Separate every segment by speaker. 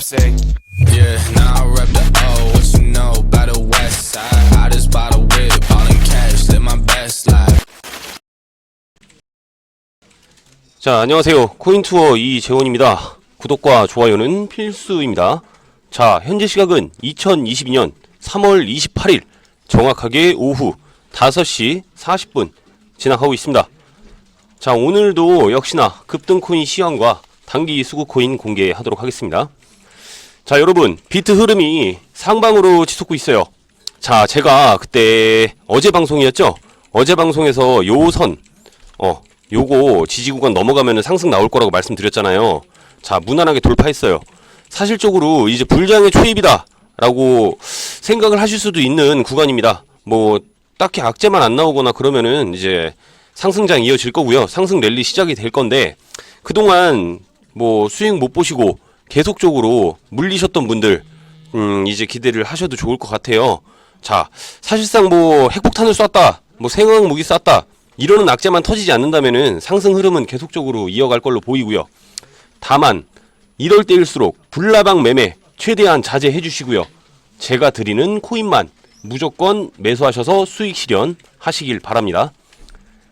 Speaker 1: say.
Speaker 2: Yeah, now I rep the O. What you know about the West Side? I just bought a whip, all in cash, live my best life.
Speaker 3: 자, 안녕하세요. 코인투어 이재원입니다. 구독과 좋아요는 필수입니다. 자, 현재 시각은 2022년 3월 28일 정확하게 오후 5시 40분 지나가고 있습니다. 자, 오늘도 역시나 급등 코인 시황과 단기 수급 코인 공개하도록 하겠습니다. 자, 여러분, 비트 흐름이 상방으로 치솟고 있어요. 자, 제가 그때 어제 방송이었죠? 어제 방송에서 요선, 어, 요거 지지 구간 넘어가면 상승 나올 거라고 말씀드렸잖아요. 자, 무난하게 돌파했어요. 사실적으로 이제 불장의 초입이다. 라고 생각을 하실 수도 있는 구간입니다. 뭐, 딱히 악재만 안 나오거나 그러면은 이제 상승장 이어질 거고요. 상승 랠리 시작이 될 건데, 그동안 뭐 수익 못 보시고 계속적으로 물리셨던 분들, 음, 이제 기대를 하셔도 좋을 것 같아요. 자, 사실상 뭐 핵폭탄을 쐈다, 뭐 생화학 무기 쐈다, 이러는 악재만 터지지 않는다면은 상승 흐름은 계속적으로 이어갈 걸로 보이고요. 다만 이럴 때일수록 불나방 매매 최대한 자제해 주시고요. 제가 드리는 코인만 무조건 매수하셔서 수익 실현 하시길 바랍니다.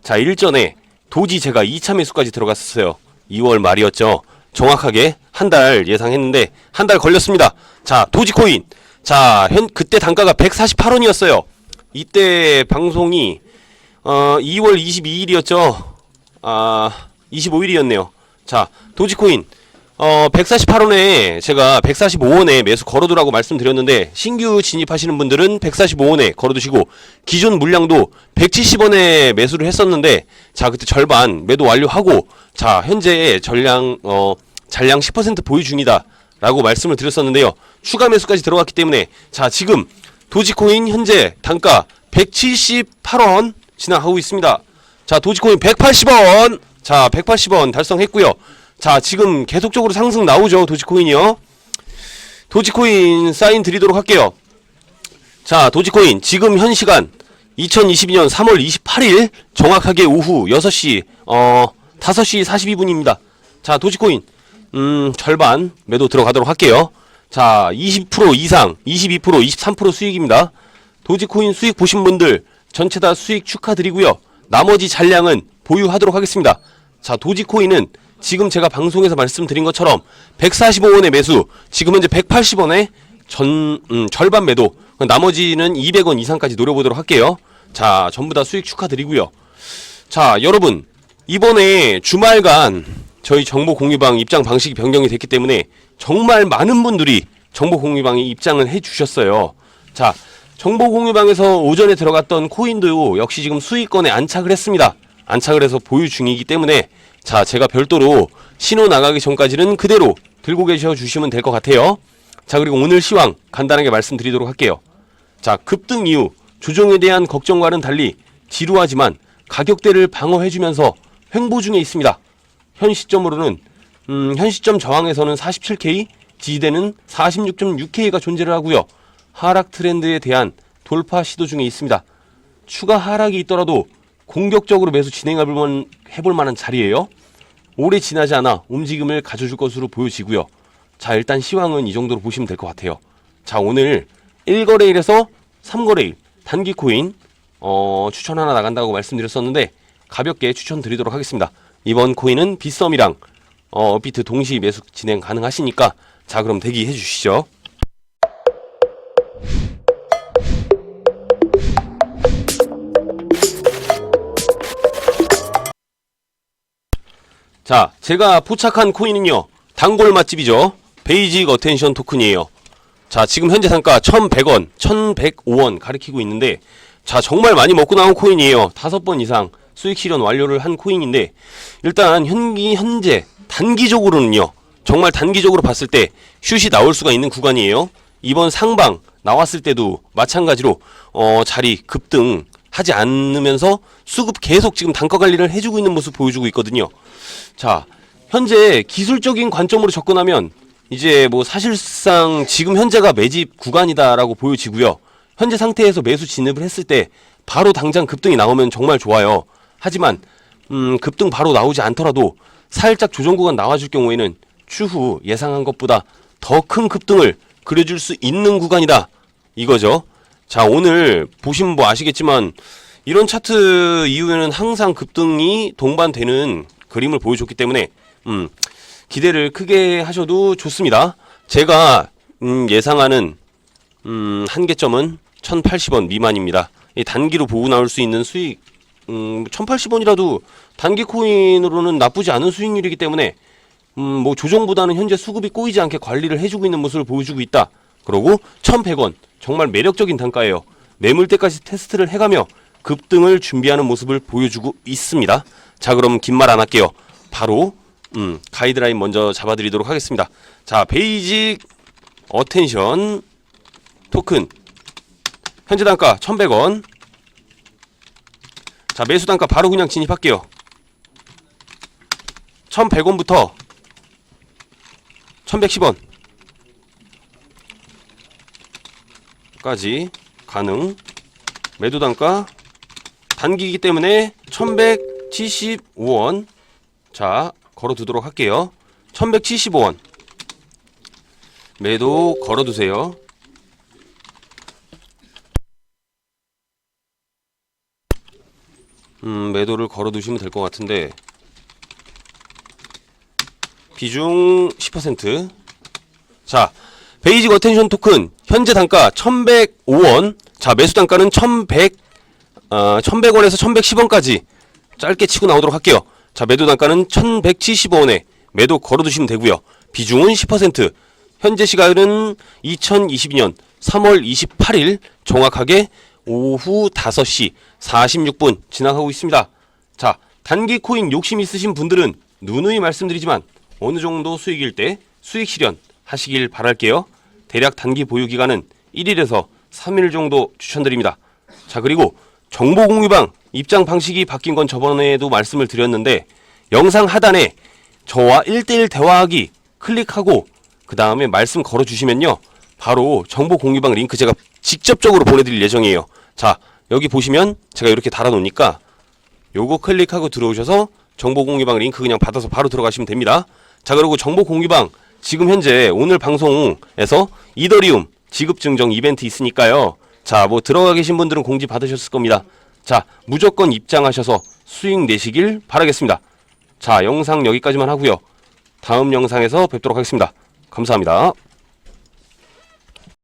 Speaker 3: 자, 일전에 도지 제가 2차 매수까지 들어갔었어요. 2월 말이었죠. 정확하게 한 달 예상했는데 한 달 걸렸습니다. 자, 도지코인. 자, 현 그때 단가가 148원이었어요. 이때 방송이 어, 2월 22일이었죠. 아, 25일이었네요. 자, 도지코인. 어, 148원에 제가 145원에 매수 걸어두라고 말씀드렸는데 신규 진입하시는 분들은 145원에 걸어두시고 기존 물량도 170원에 매수를 했었는데 자 그때 절반 매도 완료하고 자 현재 전량 어 잔량 10% 보유 중이다 라고 말씀을 드렸었는데요 추가 매수까지 들어갔기 때문에 자 지금 도지코인 현재 단가 178원 지나가고 있습니다 자 도지코인 180원 자 180원 달성했고요 자, 지금 계속적으로 상승 나오죠. 도지코인이요. 도지코인 사인 드리도록 할게요. 자, 도지코인 지금 현 시간 2022년 3월 28일 정확하게 오후 6시 어 5시 42분입니다. 자, 도지코인 음, 절반 매도 들어가도록 할게요. 자, 20% 이상, 22%, 23% 수익입니다. 도지코인 수익 보신 분들 전체 다 수익 축하드리고요. 나머지 잔량은 보유하도록 하겠습니다. 자, 도지코인은 지금 제가 방송에서 말씀드린 것처럼 145원의 매수, 지금 현재 180원에 전 음, 절반 매도, 나머지는 200원 이상까지 노려보도록 할게요. 자, 전부 다 수익 축하드리고요. 자, 여러분 이번에 주말간 저희 정보 공유방 입장 방식이 변경이 됐기 때문에 정말 많은 분들이 정보 공유방에 입장을 해주셨어요. 자, 정보 공유방에서 오전에 들어갔던 코인도 역시 지금 수익권에 안착을 했습니다. 안착을 해서 보유 중이기 때문에 자, 제가 별도로 신호 나가기 전까지는 그대로 들고 계셔 주시면 될 것 같아요. 자, 그리고 오늘 시황 간단하게 말씀드리도록 할게요. 자, 급등 이후 조정에 대한 걱정과는 달리 지루하지만 가격대를 방어해주면서 횡보 중에 있습니다. 현 시점으로는 음, 현 시점 저항에서는 47K, 지지대는 46.6K가 존재를 하고요. 하락 트렌드에 대한 돌파 시도 중에 있습니다. 추가 하락이 있더라도 공격적으로 매수 진행해볼 만, 해볼 만한 자리예요. 오래 지나지 않아 움직임을 가져줄 것으로 보여지고요. 자 일단 시황은 이 정도로 보시면 될 것 같아요. 자 오늘 1거래일에서 3거래일 단기 코인 어, 추천 하나 나간다고 말씀드렸었는데 가볍게 추천드리도록 하겠습니다. 이번 코인은 비썸이랑 어, 비트 동시 매수 진행 가능하시니까 자 그럼 대기해 주시죠. 자, 제가 포착한 코인은요. 단골 맛집이죠. 베이직 어텐션 토큰이에요. 자, 지금 현재 상가 1,100원, 1,105원 가리키고 있는데 자, 정말 많이 먹고 나온 코인이에요. 다섯 번 이상 수익 실현 완료를 한 코인인데 일단 현기 현재 단기적으로는요. 정말 단기적으로 봤을 때 슛이 나올 수가 있는 구간이에요. 이번 상방 나왔을 때도 마찬가지로 어, 자리 급등 하지 않으면서 수급 계속 지금 단가 관리를 해주고 있는 모습 보여주고 있거든요. 자, 현재 기술적인 관점으로 접근하면 이제 뭐 사실상 지금 현재가 매집 구간이다라고 보여지고요. 현재 상태에서 매수 진입을 했을 때 바로 당장 급등이 나오면 정말 좋아요. 하지만 음, 급등 바로 나오지 않더라도 살짝 조정 구간 나와줄 경우에는 추후 예상한 것보다 더 큰 급등을 그려줄 수 있는 구간이다. 이거죠. 자, 오늘 보시면 뭐 아시겠지만 이런 차트 이후에는 항상 급등이 동반되는 그림을 보여줬기 때문에 음, 기대를 크게 하셔도 좋습니다. 제가 음, 예상하는 음, 한계점은 1,080원 미만입니다. 이 단기로 보고 나올 수 있는 수익 음, 1,080원이라도 단기 코인으로는 나쁘지 않은 수익률이기 때문에 음, 뭐 조정보다는 현재 수급이 꼬이지 않게 관리를 해주고 있는 모습을 보여주고 있다. 그러고 1,100원 정말 매력적인 단가예요. 매물대까지 테스트를 해가며 급등을 준비하는 모습을 보여주고 있습니다. 자, 그럼 긴 말 안 할게요. 바로 음, 가이드라인 먼저 잡아드리도록 하겠습니다. 자, 베이직 어텐션 토큰 현재 단가 1,100원. 자, 매수 단가 바로 그냥 진입할게요. 1,100원부터 1,110원 까지 가능. 매도 단가 단기이기 때문에 1,175원. 자, 걸어 두도록 할게요. 1,175원. 매도 걸어 두세요. 음, 매도를 걸어 두시면 될 것 같은데 비중 10%. 자, 베이직 어텐션 토큰 현재 단가 1,105원. 자, 매수 단가는 1,100 어, 1,100원에서 1,110원까지 짧게 치고 나오도록 할게요. 자, 매도 단가는 1,175원에 매도 걸어 두시면 되고요. 비중은 10%. 현재 시간은 2022년 3월 28일 정확하게 오후 5시 46분 지나가고 있습니다. 자, 단기 코인 욕심 있으신 분들은 누누이 말씀드리지만 어느 정도 수익일 때 수익 실현 하시길 바랄게요. 대략 단기 보유 기간은 1일에서 3일 정도 추천드립니다. 자, 그리고 정보 공유방 입장 방식이 바뀐 건 저번에도 말씀을 드렸는데 영상 하단에 저와 1대1 대화하기 클릭하고 그 다음에 말씀 걸어 주시면요. 바로 정보 공유방 링크 제가 직접적으로 보내드릴 예정이에요. 자, 여기 보시면 제가 이렇게 달아 놓으니까 요거 클릭하고 들어오셔서 정보 공유방 링크 그냥 받아서 바로 들어가시면 됩니다. 자, 그리고 정보 공유방 지금 현재 오늘 방송에서 이더리움 지급 증정 이벤트 있으니까요. 자, 뭐 들어가 계신 분들은 공지 받으셨을 겁니다. 자, 무조건 입장하셔서 수익 내시길 바라겠습니다. 자, 영상 여기까지만 하고요. 다음 영상에서 뵙도록 하겠습니다. 감사합니다.